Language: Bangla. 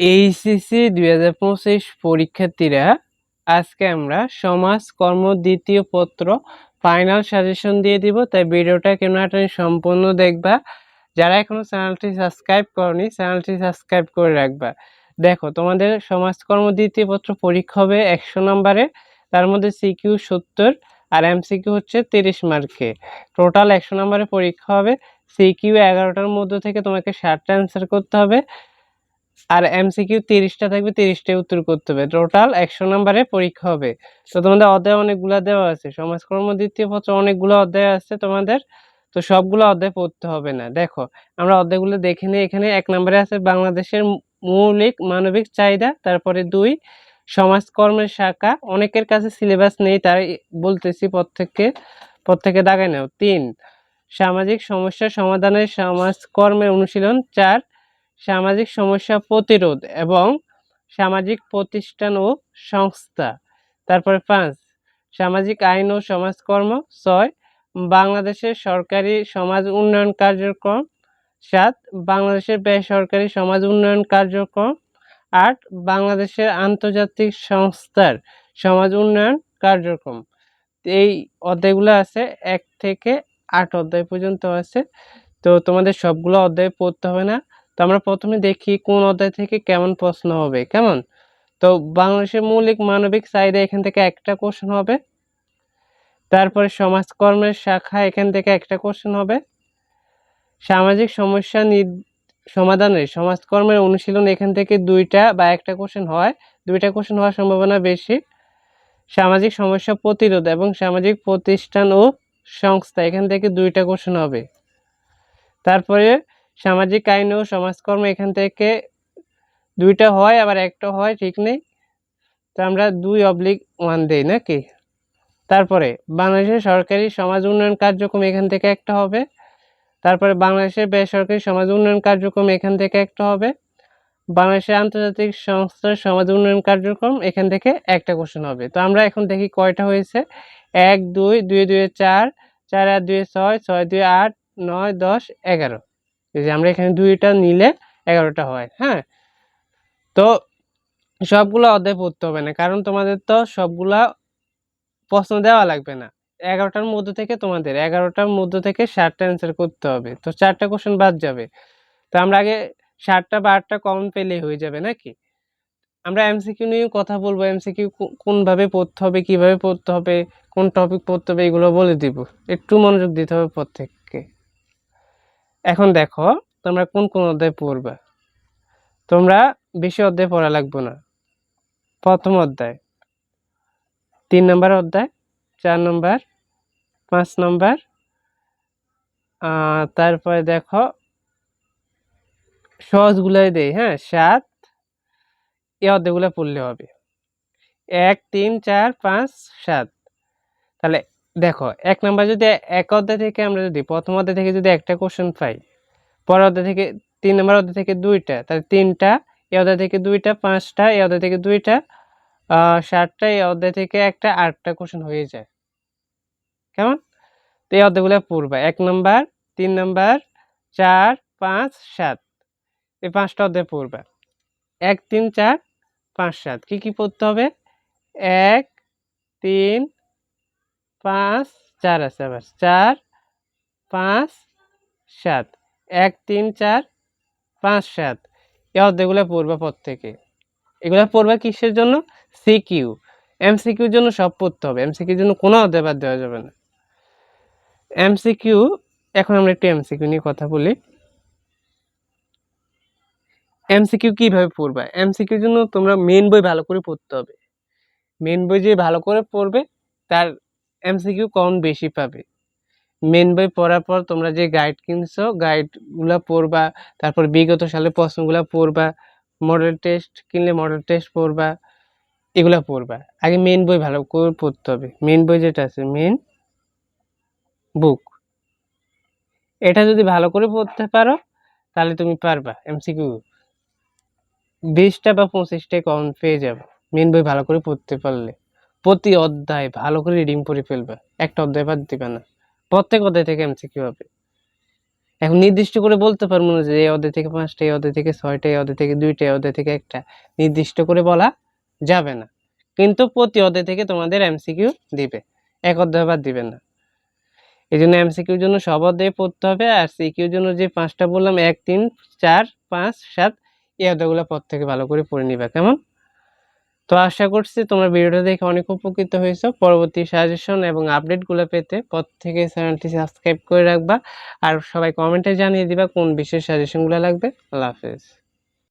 এইচএসসি দুই হাজার পঁচিশ পরীক্ষার্থীরা, আজকে আমরা সমাজ কর্ম দ্বিতীয় পত্র ফাইনাল সাজেশন দিয়ে দিব, তাই ভিডিওটা কেন তুমি সম্পূর্ণ দেখবা? যারা এখনও চ্যানেলটি সাবস্ক্রাইব করনি চ্যানেলটি সাবস্ক্রাইব করে রাখবা। দেখো, তোমাদের সমাজকর্ম দ্বিতীয় পত্র পরীক্ষা হবে একশো নম্বরে, তার মধ্যে সিকিউ সত্তর আর এমসিকিউ হচ্ছে তিরিশ মার্কে। টোটাল একশো নম্বরে পরীক্ষা হবে সিকিউ এগারোটার মধ্যে থেকে তোমাকে ষাটটা অ্যান্সার করতে হবে। আর এমসিকিউ তিরিশটা থাকবে তিরিশটাই উত্তর করতে হবে। টোটাল একশো নাম্বারে পরীক্ষা হবে। তো তোমাদের অধ্যায় অনেকগুলো দেওয়া আছে। সমাজকর্ম, দ্বিতীয় পত্র অনেকগুলো অধ্যায় আছে তোমাদের। তো সবগুলো অধ্যায় পড়তে হবে না। দেখো, আমরা অধ্যায়গুলো দেখে নিই। এখানে এক নম্বরে আছে, বাংলাদেশের মৌলিক মানবিক চাহিদা, তারপরে দুই, সমাজকর্মের শাখা। অনেকের কাছে সিলেবাস নেই তাই বলতেছি প্রত্যেককে, প্রত্যেকে দাগায় নাও। তিন, সামাজিক সমস্যা সমাধানের সমাজকর্মের অনুশীলন। চার সামাজিক সমস্যা প্রতিরোধ এবং সামাজিক প্রতিষ্ঠান ও সংস্থা। তারপরে পাঁচ, সামাজিক আইন ও সমাজকর্ম। ছয়, বাংলাদেশের সরকারি সমাজ উন্নয়ন কার্যক্রম। সাত, বাংলাদেশের বেসরকারি সমাজ উন্নয়ন কার্যক্রম। আট, বাংলাদেশের আন্তর্জাতিক সংস্থার সমাজ উন্নয়ন কার্যক্রম। এই অধ্যায়গুলো আছে, এক থেকে আট অধ্যায় পর্যন্ত আছে। তো তোমাদের সবগুলো অধ্যায় পড়তে হবে না। তো আমরা প্রথমে দেখি কোন অধ্যায় থেকে কেমন প্রশ্ন হবে, কেমন? তো বাংলাদেশের মৌলিক মানবিক চাহিদা এখান থেকে একটা কোশ্চেন হবে, তারপরে সমাজকর্মের শাখা এখান থেকে একটা কোশ্চেন হবে, সামাজিক সমস্যা সমাধানের, সমাজকর্মের অনুশীলন এখান থেকে দুইটা বা একটা কোশ্চেন হয়, দুইটা কোশ্চেন হওয়ার সম্ভাবনা বেশি, সামাজিক সমস্যা প্রতিরোধ এবং সামাজিক প্রতিষ্ঠান ও সংস্থা এখান থেকে দুইটা কোশ্চেন হবে, তারপরে সামাজিক আইন ও সমাজকর্ম এখান থেকে দুইটা হয়, আবার একটা হয়, ঠিক নেই? তো আমরা দুই অবলিক ওয়ান দেই নাকি? তারপরে বাংলাদেশের সরকারি সমাজ উন্নয়ন কার্যক্রম এখান থেকে একটা হবে। তারপরে বাংলাদেশের বেসরকারি সমাজ উন্নয়ন কার্যক্রম এখান থেকে একটা হবে। বাংলাদেশের আন্তর্জাতিক সংস্থার সমাজ উন্নয়ন কার্যক্রম এখান থেকে একটা কোশ্চেন হবে। তো আমরা এখন দেখি কয়টা হয়েছে। এক, দুই দুই দুই, চার চার আর দুই, ছয় ছয়, দুই, আট, নয়, দশ, এগারো। এই যে আমরা এখানে দুইটা নিলে এগারোটা হয় হ্যাঁ? তো সবগুলো অধ্যায় পড়তে হবে না, কারণ তোমাদের তো সবগুলা প্রশ্ন দেওয়া লাগবে না। এগারোটার মধ্যে থেকে তোমাদের, এগারোটার মধ্যে থেকে ষাটটা অ্যান্সার করতে হবে, তো চারটা কোশ্চেন বাদ যাবে। তো আমরা আগে ষাটটা বা আটটা কমন পেলেই হয়ে যাবে, নাকি? আমরা এমসিকিউ নিয়ে কথা বলব এমসিকিউ কোনভাবে পড়তে হবে, কীভাবে পড়তে হবে, কোন টপিক পড়তে হবে, এগুলো বলে দিব। একটু মনোযোগ দিতে হবে প্রত্যেককে। এখন দেখো, তোমরা কোন কোন অধ্যায় পড়বে? তোমরা বেশি অধ্যায় পড়া লাগবে না। প্রথম অধ্যায়। তিন নম্বর অধ্যায়, চার নম্বর, পাঁচ নম্বর তারপরে দেখো, সহজগুলাই দেই হ্যাঁ? সাত, এই অধ্যায়গুলো পড়লে হবে। এক, তিন, চার, পাঁচ, সাত। তাহলে দেখো, এক নম্বর যদি এক অধ্যায় থেকে আমরা যদি প্রথম অধ্যায় থেকে যদি একটা কোশ্চেন পাই, পরের অধ্যায় থেকে তিন নম্বর অধ্যায় থেকে দুইটা, তাহলে তিনটা, এই অধ্যায় থেকে দুইটা, পাঁচটা, এই অধ্যায় থেকে দুইটা সাতটা, এই অধ্যায় থেকে একটা, আটটা কোশ্চেন হয়ে যায়। কেমন? তো এই অধ্যায়গুলো পড়বা। এক নম্বর তিন নম্বর চার, পাঁচ, সাত, এই পাঁচটা অধ্যায় পড়বা। এক, তিন, চার, পাঁচ, সাত, কী কী পড়তে হবে? এক, তিন পাঁচ, চার আছে আবার। চার, পাঁচ, সাত। এক, তিন, চার, পাঁচ, সাত। এই অর্ধেকগুলো পড়বা প্রত্যেকে। এগুলো পড়বা কিসের জন্য? সিকিউ। এমসিকিউর জন্য সব পড়তে হবে। এমসিকিউর জন্য কোনো অধ্যায় বাদ দেওয়া যাবে না। এমসিকিউ, এখন আমরা একটু এমসিকিউ নিয়ে কথা বলি। এমসিকিউ কীভাবে পড়বা? এমসিকিউর জন্য তোমরা মেন বই ভালো করে পড়তে হবে। মেন বই যে ভালো করে পড়বে, তার এমসিকিউ কম বেশি পাবে। মেন বই পড়ার পর তোমরা যে গাইড কিনছো গাইডগুলো পড়বা, তারপর বিগত সালের প্রশ্নগুলো পড়বা মডেল টেস্ট কিনলে মডেল টেস্ট পড়বা, এগুলা পড়বা। আগে মেন বই ভালো করে পড়তে হবে। মেন বই যেটা আছে মেন বুক এটা যদি ভালো করে পড়তে পারো, তাহলে তুমি পারবা এমসিকিউ বিশটা বা পঁচিশটায় কমন পেয়ে যাবে। মেন বই ভালো করে পড়তে পারলে। প্রতি অধ্যায় ভালো করে রিডিং পড়ে ফেলবে। একটা অধ্যায় বাদ দিবে না। প্রত্যেক অধ্যায় থেকে এমসিকিউ হবে। এখন নির্দিষ্ট করে বলতে পারব না যে এই অধ্যায় থেকে পাঁচটা, এই অধ্যায় থেকে ছয়টা, এই অধ্যায় থেকে দুইটা, এই অধ্যায় থেকে একটা। নির্দিষ্ট করে বলা যাবে না। কিন্তু প্রতি অধ্যায় থেকে তোমাদের এমসিকিউ দিবে। এক অধ্যায় বাদ দিবে না। এই জন্য এমসিকিউর জন্য সব অধ্যায় পড়তে হবে। আর সিকিউর জন্য যে পাঁচটা বললাম, এক, তিন, চার, পাঁচ, সাত, এই অধ্যায়গুলো পর থেকে ভালো করে পড়ে নিবা। কেমন? তো আশা করছি তোমার ভিডিওটা দেখে অনেক উপকৃত হয়েছ। পরবর্তী সাজেশন এবং আপডেটগুলো পেতে পর থেকে চ্যানেলটি সাবস্ক্রাইব করে রাখবা। আর সবাই কমেন্টে জানিয়ে দিবা কোন বিশেষ সাজেশনগুলো লাগবে। আল্লাহ হাফেজ।